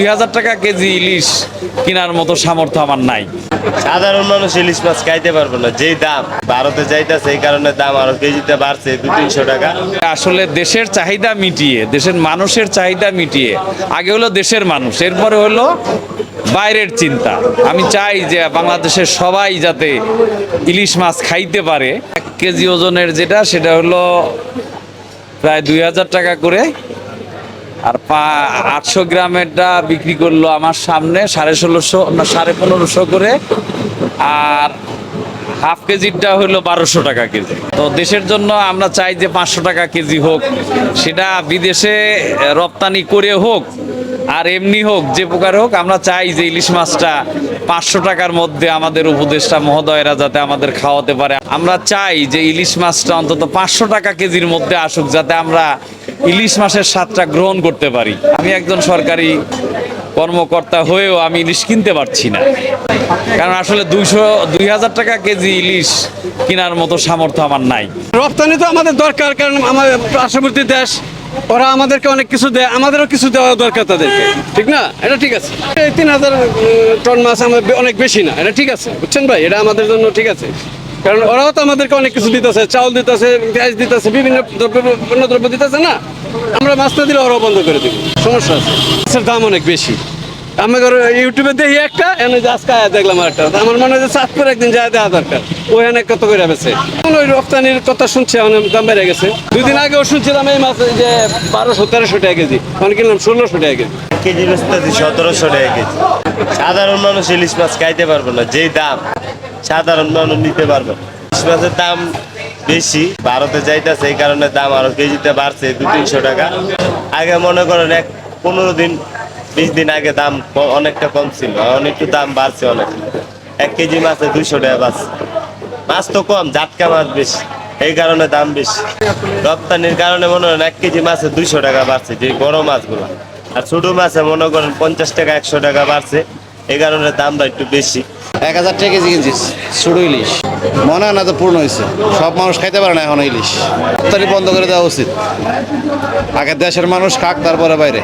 দুই হাজার টাকা কেজি ইলিশ কেনার মতো সামর্থ্য আমার নাই। সাধারণ মানুষ ইলিশ মাছ খাইতে পারব না যেই দাম। ভারতে যাইতেছে এই কারণে দাম আরও কেজিতে বাড়ছে দু তিনশো টাকা। আসলে দেশের চাহিদা মিটিয়ে দেশের মানুষের চাহিদা মিটিয়ে আগে হলো দেশের মানুষ এরপরে হলো বাইরের চিন্তা। আমি চাই যে বাংলাদেশের সবাই যাতে ইলিশ মাছ খাইতে পারে। এক কেজি ওজনের যেটা সেটা হলো প্রায় দুই হাজার টাকা করে আর পা আটশো গ্রামেরটা বিক্রি করল আমার সামনে, সাড়ে ষোলোশো, না, সাড়ে পনেরোশো করে। আর হাফ কেজিটা হলো বারোশো টাকা কেজি। তো দেশের জন্য আমরা চাই যে পাঁচশো টাকা কেজি হোক, সেটা বিদেশে রপ্তানি করে হোক, আর এমনি হোক, যে প্রকার হোক, আমরা চাই যে ইলিশ মাছটা পাঁচশো টাকার মধ্যে আমাদের উপদেষ্টা মহোদয়রা যাতে আমাদের খাওয়াতে পারে। আমরা চাই যে ইলিশ মাছটা অন্তত পাঁচশো টাকা কেজির মধ্যে আসুক, যাতে আমরা ইলিশ মাছের স্বাদটা গ্রহণ করতে পারি। আমি একজন সরকারি কর্মকর্তা হয়েও আমি ইলিশ কিনতে পারছি না। কারণ আসলে দুইশো, দুই হাজার টাকা কেজি ইলিশ কেনার মতো সামর্থ্য আমার নাই। রপ্তানি তো আমাদের দরকার, কারণ আমাদের পার্শ্ববর্তী দেশ, ওরা আমাদেরকে অনেক কিছু দেয়, আমাদেরও কিছু দেওয়া দরকার তাদেরকে। ঠিক না? এটা ঠিক আছে। তিন হাজার টন মাছ আমাদের অনেক বেশি না। এটা ঠিক আছে। বুঝছেন ভাই? এটা আমাদের জন্য ঠিক আছে। কারণ ওরাও তো আমাদেরকে অনেক কিছু দিতেছে, চাউল দিতেছে, পেঁয়াজ দিতেছে, বিভিন্ন পণ্য দ্রব্য দিতেছে না। আমরা মাছ দিলে ওরাও বন্ধ করে দিব। সমস্যা আছে। মাছের দাম অনেক বেশি। আমাদের ইউটিউবে দেখি একটা, এনে আজকে আয়া দেখলাম একটা আমার মনে হয় চাঁদপুর একদিন যায় দেওয়া দরকার। ওখানে কত করে বেছে ওই রপ্তানির কথা শুনছি অনেক দাম বেড়ে গেছে। দুই দিন আগেও শুনছিলাম এই মাছ যে বারোশো, তেরোশো টাকা কেজি। তখন কিনলাম ষোলোশো টাকা কেজি। কেজি সতেরোশো টাকা কেজি। সাধারণ মানুষ ইলিশ মাছ খাইতে পারব না, যেই দাম। সাধারণ মানুষ নিতে পারবে। মাছের দাম বেশি, ভারতে যাইতেছে, এই কারণে দাম আরও কেজিতে বাড়ছে দু তিনশো টাকা। আগে মনে করেন এক পনেরো দিন, বিশ দিন আগে দাম অনেকটা কম ছিল, এখন একটু দাম বাড়ছে অনেক। এক কেজি মাছে দুইশো টাকা বাড়ছে মাছ তো কম, জাটকা মাছ বেশি, এই কারণে দাম বেশি। রপ্তানির কারণে মনে করেন এক কেজি মাছে দুইশো টাকা বাড়ছে, যে বড় মাছগুলো। আর ছোট মাছে মনে করেন পঞ্চাশ টাকা, একশো টাকা বাড়ছে, এই কারণে দামটা একটু বেশি। এক হাজার টাকা কেজি কিনছিস ছোটো ইলিশ। মনে হয় না তো পূর্ণ হয়েছে। সব মানুষ খাইতে পারে না এখন ইলিশ। তাড়াতাড়ি বন্ধ করে দেওয়া উচিত। আগে দেশের মানুষ খাক, তারপরে বাইরে।